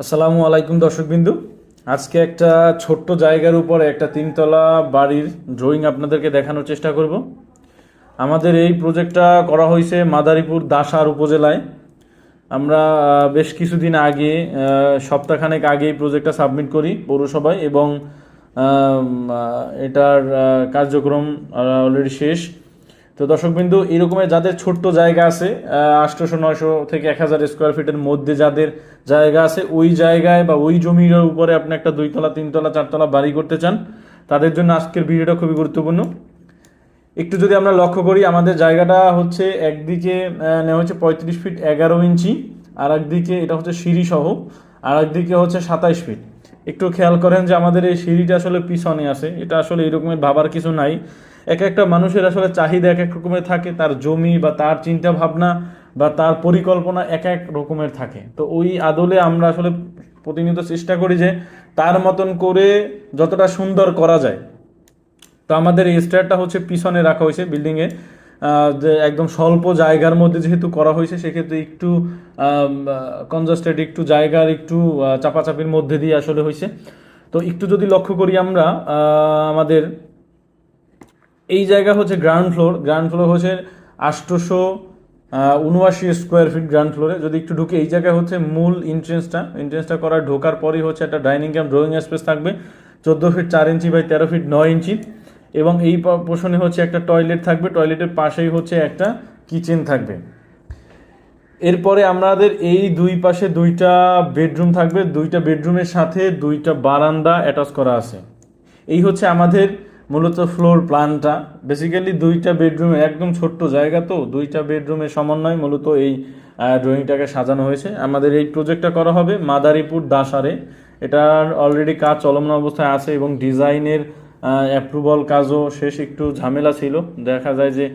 আসসালামু আলাইকুম দর্শকবিন্দু। আজকে একটা ছোট্ট জায়গার উপরে একটা তিনতলা বাড়ির ড্রয়িং আপনাদেরকে দেখানোর চেষ্টা করব। আমাদের এই প্রজেক্টটা করা হয়েছে মাদারীপুর দাসার উপজেলায়। আমরা বেশ কিছুদিন আগে সপ্তাহখানেক আগে এই প্রজেক্টটা সাবমিট করি পৌরসভায় এবং এটার কার্যক্রম অলরেডি শেষ। তো দর্শকবিন্দু, এরকমের যাদের ছোট্ট জায়গা আছে আটশোশো নয়শো থেকে এক হাজার স্কোয়ার ফিটের মধ্যে যাদের জায়গা আছে, ওই জায়গায় বা ওই জমির উপরে আপনি একটা দুইতলা, তিনতলা, চারতলা বাড়ি করতে চান, তাদের জন্য আজকের ভিডিওটা খুবই গুরুত্বপূর্ণ। একটু যদি আমরা লক্ষ্য করি, আমাদের জায়গাটা হচ্ছে একদিকে নেওয়া হচ্ছে পঁয়ত্রিশ ফিট এগারো ইঞ্চি, আর একদিকে এটা হচ্ছে সিঁড়ি সহ, আর একদিকে হচ্ছে সাতাইশ ফিট একটু খেয়াল করেন যে আমাদের এই সিঁড়িটা আসলে পিছনে আছে, এটা আসলে এরকমের ভাবার কিছু নাই। এক একটা মানুষের আসলে চাহিদা এক এক রকমের থাকে, তার জমি বা তার চিন্তা ভাবনা বা তার পরিকল্পনা এক এক রকমের থাকে। তো ওই আদলে আমরা আসলে প্রতিনিয়ত চেষ্টা করি যে তার মতন করে যতটা সুন্দর করা যায়। তো আমাদের এই স্টারটা হচ্ছে পিছনে রাখা হয়েছে বিল্ডিংয়ে যে একদম স্বল্প জায়গার মধ্যে যেহেতু করা হয়েছে, সেক্ষেত্রে একটু কনজাস্টেড একটু জায়গার একটু চাপাচাপির মধ্যে দিয়ে আসলে হয়েছে। তো একটু যদি লক্ষ্য করি আমরা আমাদের এই জায়গা হচ্ছে গ্রাউন্ড ফ্লোর গ্রাউন্ড ফ্লোর হচ্ছে আষ্টশো উনআশি স্কোয়ার ফিট গ্রাউন্ড ফ্লোরে যদি একটু ঢুকে, এই জায়গায় হচ্ছে মূল এন্ট্রেন্সটা এন্ট্রেন্সটা করার, ঢোকার পরেই হচ্ছে একটা ডাইনিং ক্যাম্প ড্রয়িং স্পেস থাকবে। চোদ্দ ফিট চার ইঞ্চি বাই তেরো ফিট নয় ইঞ্চি এবং এই পোষণে হচ্ছে একটা টয়লেট থাকবে। টয়লেটের পাশেই হচ্ছে একটা কিচেন থাকবে। এরপরে আমাদের এই দুই পাশে দুইটা বেডরুম থাকবে। দুইটা বেডরুমের সাথে দুইটা বারান্দা অ্যাটাচ করা আছে। এই হচ্ছে আমাদের মূলত ফ্লোর প্ল্যানটা। বেসিক্যালি দুইটা বেডরুমে একদম ছোট্ট জায়গা তো, দুইটা বেডরুমের সমন্বয় মূলত এই ড্রয়িংটাকে সাজানো হয়েছে। আমাদের এই প্রজেক্টটা করা হবে মাদারীপুর দাসারে। এটার অলরেডি কাজ চলমান অবস্থায় আছে এবং ডিজাইনের অ্যাপ্রুভাল কাজও শেষ, একটু ঝামেলা ছিল। দেখা যায় যে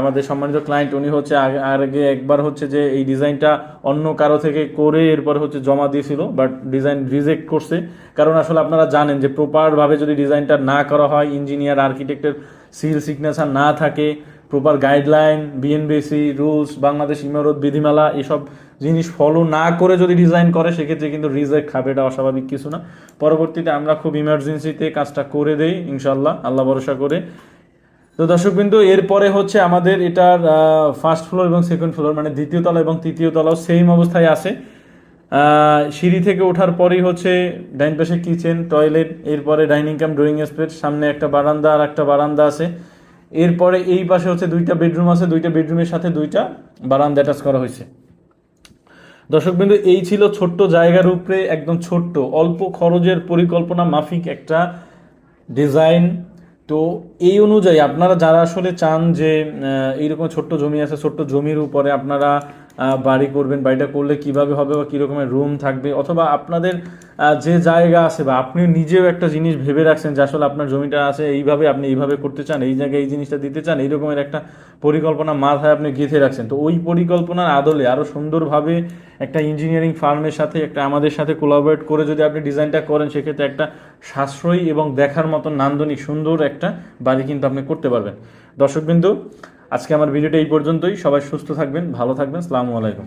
আমাদের সম্মানিত ক্লায়েন্ট উনি হচ্ছে আগে একবার হচ্ছে যে এই ডিজাইনটা অন্য কারও থেকে করে এরপর হচ্ছে জমা দিয়েছিল বাট ডিজাইন রিজেক্ট করছে। কারণ আসলে আপনারা জানেন যে প্রপারভাবে যদি ডিজাইনটা না করা হয় ইঞ্জিনিয়ার আর্কিটেক্টের সিল সিগনেচার না থাকে proper guideline BNBC rules Bangladesh ইমারত বিধিমালা এসব জিনিস ফলো না করে যদি ডিজাইন করে, সেক্ষেত্রে কিন্তু রিজেক্ট খাবে, এটা অস্বাভাবিক কিছু না। পরবর্তীতে আমরা খুব ইমার্জেন্সিতে কাজটা করে দেই ইনশাল্লাহ আল্লাহ ভরসা করে। তো দর্শক বিন্দু এরপরে হচ্ছে আমাদের এটার ফার্স্ট ফ্লোর এবং সেকেন্ড ফ্লোর মানে দ্বিতীয় তলা এবং তৃতীয় তলাও সেম অবস্থায় আছে। সিঁড়ি থেকে ওঠার পরেই হচ্ছে ডাইন পাশে কিচেন টয়লেট এরপরে ডাইনিং কাম ড্রয়িং স্পেস সামনে একটা বারান্দা আর একটা বারান্দা আছে। এরপরে এই পাশে হচ্ছে দুইটা বেডরুম আছে, দুইটা বেডরুমের সাথে দুইটা বারান্দা অ্যাটাচ করা হয়েছে। দর্শকবিন্দু, এই ছিল ছোট্ট জায়গার উপরে একদম ছোট্ট, অল্প খরচের পরিকল্পনা মাফিক একটা ডিজাইন তো এই অনুযায়ী আপনারা যারা আসলে চান যে এইরকম ছোট্ট জমি আছে, ছোট্ট জমির উপরে আপনারা বাড়ি করবেন, বাড়িটা করলে কীভাবে হবে বা কী রকমের রুম থাকবে, অথবা আপনাদের যে জায়গা আছে বা আপনি নিজেও একটা জিনিস ভেবে রাখছেন যে আসলে আপনার জমিটা আছে, এইভাবে আপনি এইভাবে করতে চান, এই জায়গায় এই জিনিসটা দিতে চান, এই রকমের একটা পরিকল্পনা মাথায় আপনি গেঁথে রাখছেন। তো ওই পরিকল্পনার আদলে আরও সুন্দরভাবে একটা ইঞ্জিনিয়ারিং ফার্মের সাথে, একটা আমাদের সাথে কোলাবোরেট করে যদি আপনি ডিজাইনটা করেন, সেক্ষেত্রে একটা সাশ্রয়ী এবং দেখার মতন নান্দনিক সুন্দর একটা বাড়ি কিন্তু আপনি করতে পারবেন। দর্শকবিন্দু আজকে আমার ভিডিওটা এই পর্যন্তই। সবাই সুস্থ থাকবেন ভালো থাকবেন। সালামু আলাইকুম।